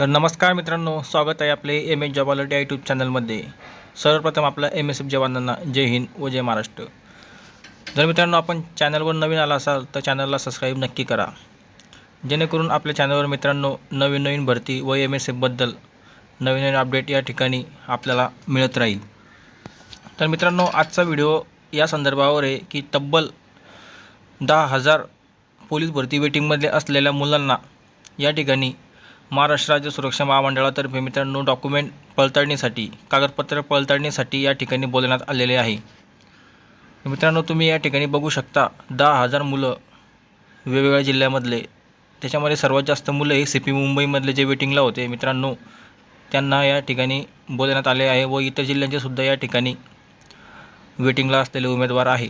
तर नमस्कार मित्रांनो स्वागत आहे आपले एम एस जॉब अलर्ट या यूट्यूब चॅनलमध्ये सर्वप्रथम आपल्या एम एस एफ जवानांना जय हिंद व जय महाराष्ट्र. जर मित्रांनो आपण चॅनलवर नवीन आला असाल तर चॅनलला सबस्क्राईब नक्की करा. जेणेकरून आपल्या चॅनलवर मित्रांनो नवीन नवीन भरती व एम एस एफबद्दल नवीन नवीन अपडेट या ठिकाणी आपल्याला मिळत राहील. तर मित्रांनो आजचा व्हिडिओ या संदर्भावर आहे की तब्बल दहा हजार पोलीस भरती वेटिंगमध्ये असलेल्या मुलांना या ठिकाणी महाराष्ट्र राज्य सुरक्षा महामंडळातर्फे मित्रांनो डॉक्युमेंट पडताळणीसाठी कागदपत्र पडताळणीसाठी या ठिकाणी बोलवण्यात आलेले आहे. मित्रांनो तुम्ही या ठिकाणी बघू शकता दहा हजार मुलं वेगवेगळ्या जिल्ह्यामधले. त्याच्यामध्ये सर्वात जास्त मुलं हे सी पी मुंबईमधले जे वेटिंगला होते मित्रांनो त्यांना या ठिकाणी बोलवण्यात आले आहे व इतर जिल्ह्यांचे सुद्धा या ठिकाणी वेटिंगला असलेले उमेदवार आहे.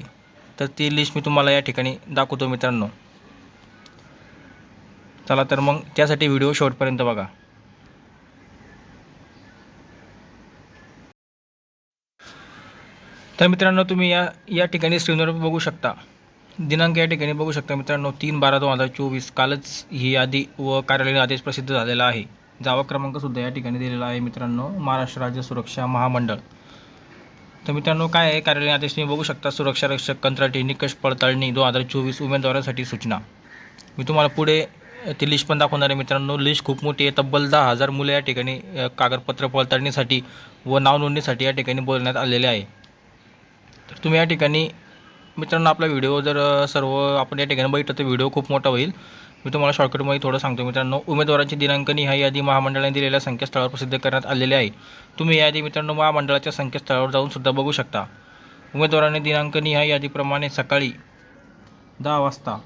तर ती लिस्ट मी तुम्हाला या ठिकाणी दाखवतो मित्रांनो. चला तर मग त्यासाठी व्हिडिओ शेवटपर्यंत बघा. तर मित्रांनो तुम्ही या या ठिकाणी स्क्रीनवर बघू शकता. दिनांक या ठिकाणी बघू शकता मित्रांनो तीन बारा दोन हजार चोवीस कालच ही यादी व कार्यालयीन आदेश प्रसिद्ध झालेला आहे. जावा क्रमांकसुद्धा या ठिकाणी दिलेला आहे मित्रांनो महाराष्ट्र राज्य सुरक्षा महामंडळ. तर मित्रांनो काय आहे? कार्यालयीन आदेश तुम्ही बघू शकता सुरक्षा रक्षक कंत्राटी निकष पडताळणी दोन हजार चोवीस उमेदवारासाठी सूचना. मी तुम्हाला पुढे ती लिस्ट पण दाखवणार आहे मित्रांनो. लिस्ट खूप मोठी आहे. तब्बल दहा हजार मुलं या ठिकाणी कागदपत्र पडताळणीसाठी व नाव नोंदणीसाठी या ठिकाणी बोलण्यात आलेले आहे. तर तुम्ही या ठिकाणी मित्रांनो आपला व्हिडिओ जर सर्व आपण या ठिकाणी बघितलं तर व्हिडिओ खूप मोठा होईल. मी तुम्हाला शॉर्टकटमध्ये थोडं सांगतो मित्रांनो. उमेदवारांची दिनांकनी ह्या यादी महामंडळाने दिलेल्या संकेतस्थळावर प्रसिद्ध करण्यात आलेली आहे. तुम्ही या यादी मित्रांनो महामंडळाच्या संकेतस्थळावर जाऊन सुद्धा बघू शकता. उमेदवारांनी दिनांकनी ह्या यादीप्रमाणे सकाळी दहा वाजता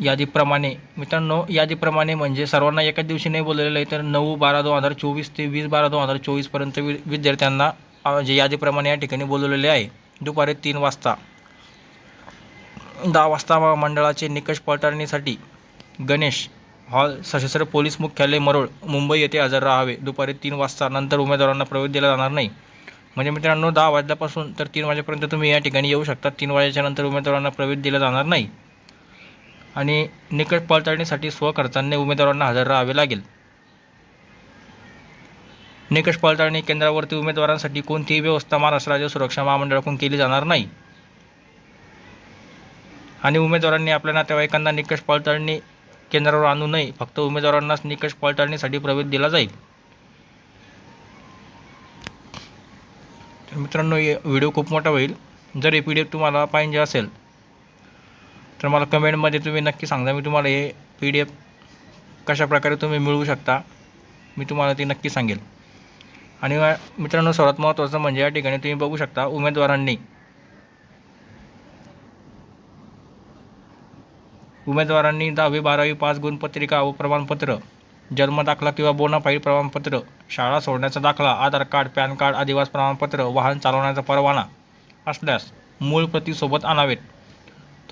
यादीप्रमाणे मित्रांनो यादीप्रमाणे म्हणजे सर्वांना एकाच दिवशी नाही बोललेलं आहे तर नऊ बारा दोन हजार चोवीस ते वीस बारा दोन हजार चोवीसपर्यंत वि विद्यार्थ्यांना जे यादीप्रमाणे या ठिकाणी बोलवलेले आहे. दुपारी तीन वाजता दहा वाजता मंडळाचे निकष पडताळणीसाठी गणेश हॉल सशस्त्र पोलीस मुख्यालय मरोळ मुंबई येथे हजर राहावे. दुपारी तीन वाजता नंतर उमेदवारांना प्रवेश दिला जाणार नाही. म्हणजे मित्रांनो दहा वाजल्यापासून तर तीन वाजेपर्यंत तुम्ही या ठिकाणी येऊ शकता. तीन वाजेच्या नंतर उमेदवारांना प्रवेश दिला जाणार नाही. आणि निकष पडताळणीसाठी स्वखर्चाने उमेदवारांना हजर राहावे लागेल. निकष पडताळणी केंद्रावरती उमेदवारांसाठी कोणतीही व्यवस्था महाराष्ट्र राज्य सुरक्षा महामंडळाकडून केली जाणार नाही. आणि उमेदवारांनी आपल्या नातेवाईकांना निकष पडताळणी केंद्रावर आणू नये फक्त उमेदवारांनाच निकष पडताळणीसाठी प्रवेश दिला जाईल. तर मित्रांनो व्हिडिओ खूप मोठा होईल. जर हे पी डी एफ तुम्हाला पाहिजे असेल तर मला कमेंटमध्ये तुम्ही नक्की सांगा मी तुम्हाला हे पी डी एफ कशाप्रकारे तुम्ही मिळवू शकता मी तुम्हाला ते नक्की सांगेल. आणि मित्रांनो सर्वात महत्त्वाचं म्हणजे या ठिकाणी तुम्ही बघू शकता उमेदवारांनी. उमेदवारांनी दहावी बारावी पास गुणपत्रिका व प्रमाणपत्र जन्मदाखला किंवा बोनाफाईड प्रमाणपत्र शाळा सोडण्याचा दाखला आधार कार्ड पॅन कार्ड आदिवास प्रमाणपत्र वाहन चालवण्याचा परवाना असल्यास मूळ प्रतीसोबत आणावेत.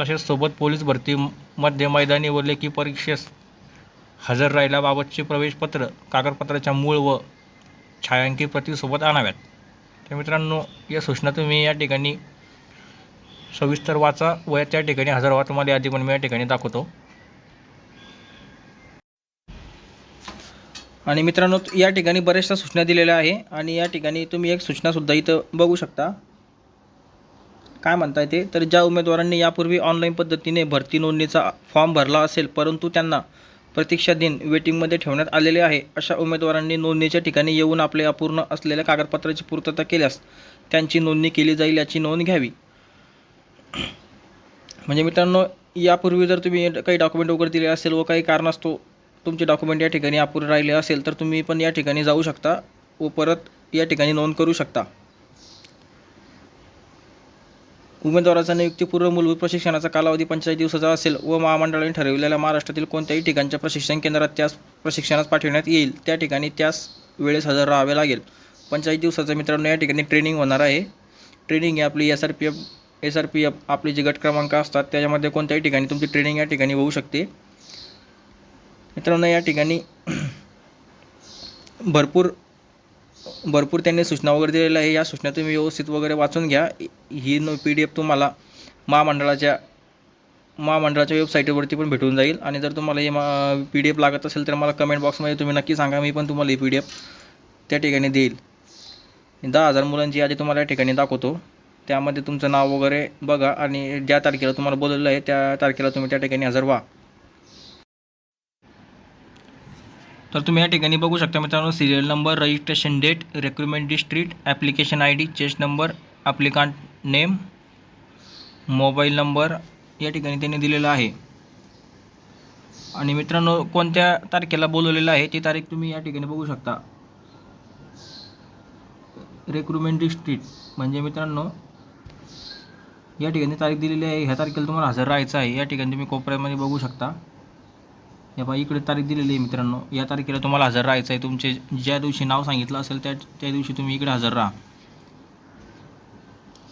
तसेच सोबत पोलीस भरतीमध्ये मैदानी व लेखी परीक्षेस हजर राहिल्याबाबतचे प्रवेशपत्र कागदपत्राच्या मूळ व छायांकित प्रतीसोबत आणाव्यात. तर मित्रांनो या सूचना तुम्ही या ठिकाणी सविस्तर वाचा व त्या ठिकाणी हजर व्हा. तुम्हाला यादी पण मी या ठिकाणी दाखवतो. आणि मित्रांनो या ठिकाणी बऱ्याचशा सूचना दिलेल्या आहे आणि या ठिकाणी तुम्ही एक सूचनासुद्धा इथं बघू शकता. काय म्हणताय ते? तर ज्या उमेदवारांनी यापूर्वी ऑनलाईन पद्धतीने भरती नोंदणीचा फॉर्म भरला असेल परंतु त्यांना प्रतीक्षा दिन वेटिंगमध्ये ठेवण्यात आलेले आहे. अशा उमेदवारांनी नोंदणीच्या ठिकाणी येऊन आपले अपूर्ण असलेल्या कागदपत्राची पूर्तता केल्यास त्यांची नोंदणी केली जाईल याची नोंद घ्यावी. म्हणजे मित्रांनो यापूर्वी जर तुम्ही काही डॉक्युमेंट वगैरे दिले असेल व काही कारणास्तव तुमचे डॉक्युमेंट या ठिकाणी अपुरे राहिले असेल तर तुम्ही पण या ठिकाणी जाऊ शकता व परत या ठिकाणी नोंद करू शकता. उमेदवाराचा नियुक्तीपूर्व मूलभूत प्रशिक्षणाचा कालावधी पंचेचाळीस दिवसाचा असेल व महामंडळाने ठरविलेल्या महाराष्ट्रातील कोणत्याही ठिकाणच्या प्रशिक्षण केंद्रात त्यास प्रशिक्षणास पाठविण्यात येईल. त्या ठिकाणी त्यास वेळेस हजर राहावे लागेल. पंचेचाळीस दिवसाचा मित्रांनो या ठिकाणी ट्रेनिंग होणार आहे. ट्रेनिंग ही आपली S R P F S R P F आपले जे गट क्रमांक असतात त्याच्यामध्ये कोणत्याही ठिकाणी तुमची ट्रेनिंग या ठिकाणी होऊ शकते. मित्रांनो या ठिकाणी भरपूर भरपूर त्यांनी सूचना वगैरे दिलेल्या आहे. या सूचना तुम्ही व्यवस्थित वगैरे वाचून घ्या. ही न पी डी एफ तुम्हाला महामंडळाच्या महामंडळाच्या वेबसाईटवरती पण भेटून जाईल. आणि जर तुम्हाला हे मा पी डी एफ लागत असेल तर मला कमेंट बॉक्समध्ये तुम्ही नक्की सांगा. मी पण तुम्हाला ही पी डी एफ त्या ठिकाणी देईल. दहा हजार मुलांची यादी तुम्हाला या ठिकाणी दाखवतो. त्यामध्ये तुमचं नाव वगैरे बघा. आणि ज्या तारखेला तुम्हाला बोलवलेलं आहे त्या तारखेला तुम्ही त्या ठिकाणी हजर व्हा. तर तुम्ही या ठिकाणी बघू शकता मित्रांनो serial number registration date recruitment district application I D chest number applicant name mobile number या ठिकाणी त्यांनी दिलेला आहे. आणि मित्रांनो कोणत्या तारखेला बोलवलेलं आहे ती तारीख तुम्ही या ठिकाणी बघू शकता. रिक्रुटमेंट डिस्ट्रिक्ट म्हणजे मित्रांनो या ठिकाणी तारीख दिलेली आहे. ह्या तारखेला तुम्हाला हजर राहायचं आहे. या ठिकाणी तुम्ही कोपऱ्यामध्ये बघू शकता. या बा इकडे तारीख दिलेली आहे मित्रांनो. या तारखेला तुम्हाला हजर राहायचं आहे. तुमचे ज्या दिवशी नाव सांगितलं असेल त्या त्या दिवशी तुम्ही इकडे हजर राहा.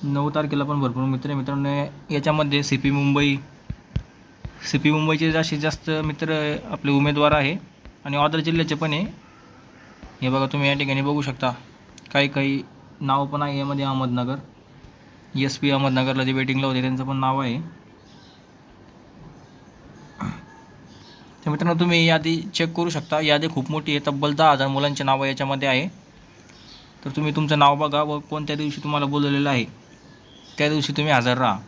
नऊ तारखेला पण भरपूर मित्र मित्रांनो याच्यामध्ये C P Mumbai C P मुंबईचे जास्तीत जास्त मित्र आपले उमेदवार आहे आणि ऑदर जिल्ह्याचे पण आहे. हे बघा तुम्ही या ठिकाणी बघू शकता. काही काही नाव पण आहे यामध्ये अहमदनगर. एस पी अहमदनगरला जे वेटिंगला होते त्यांचं पण नाव आहे. तर मित्रांनो तुम्ही यादी चेक करू शकता. यादी खूप मोठी आहे तब्बल दहा हजार मुलांची नावं याच्यामध्ये आहे. तर तुम्ही तुमचं नाव बघा व कोणत्या दिवशी तुम्हाला बोलवलेलं आहे. त्या दिवशी तुम्ही हजर राहा.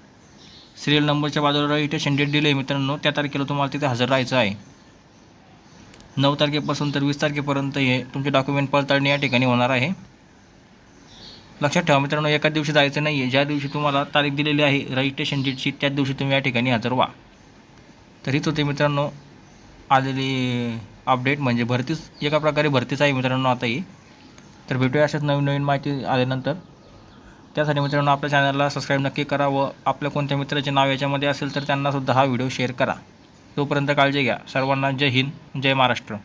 सिरियल नंबरच्या बाजूला रजिस्ट्रेशन डेट दिलं आहे मित्रांनो. त्या तारखेला तुम्हाला तिथे हजर राहायचं आहे. नऊ तारखेपासून तर वीस तारखेपर्यंत हे तुमचे डॉक्युमेंट पडताळणी या ठिकाणी होणार आहे. लक्षात ठेवा मित्रांनो एकाच दिवशी जायचं नाही आहे ज्या दिवशी तुम्हाला तारीख दिलेली आहे रजिस्ट्रेशन डेटची त्याच दिवशी तुम्ही या ठिकाणी हजर व्हा. तर हीच होते मित्रांनो आलेली अपडेट म्हणजे भरतीच एका प्रकारे भरतीच आहे मित्रांनो आता ही तर भेटूया अशाच नवीन नवीन माहिती आल्यानंतर. त्यासाठी मित्रांनो आपल्या चॅनलला सबस्क्राईब नक्की करा व आपल्या कोणत्या मित्राचे नाव याच्यामध्ये असेल तर त्यांनासुद्धा हा व्हिडिओ शेअर करा. तोपर्यंत काळजी घ्या. सर्वांना जय हिंद जय महाराष्ट्र.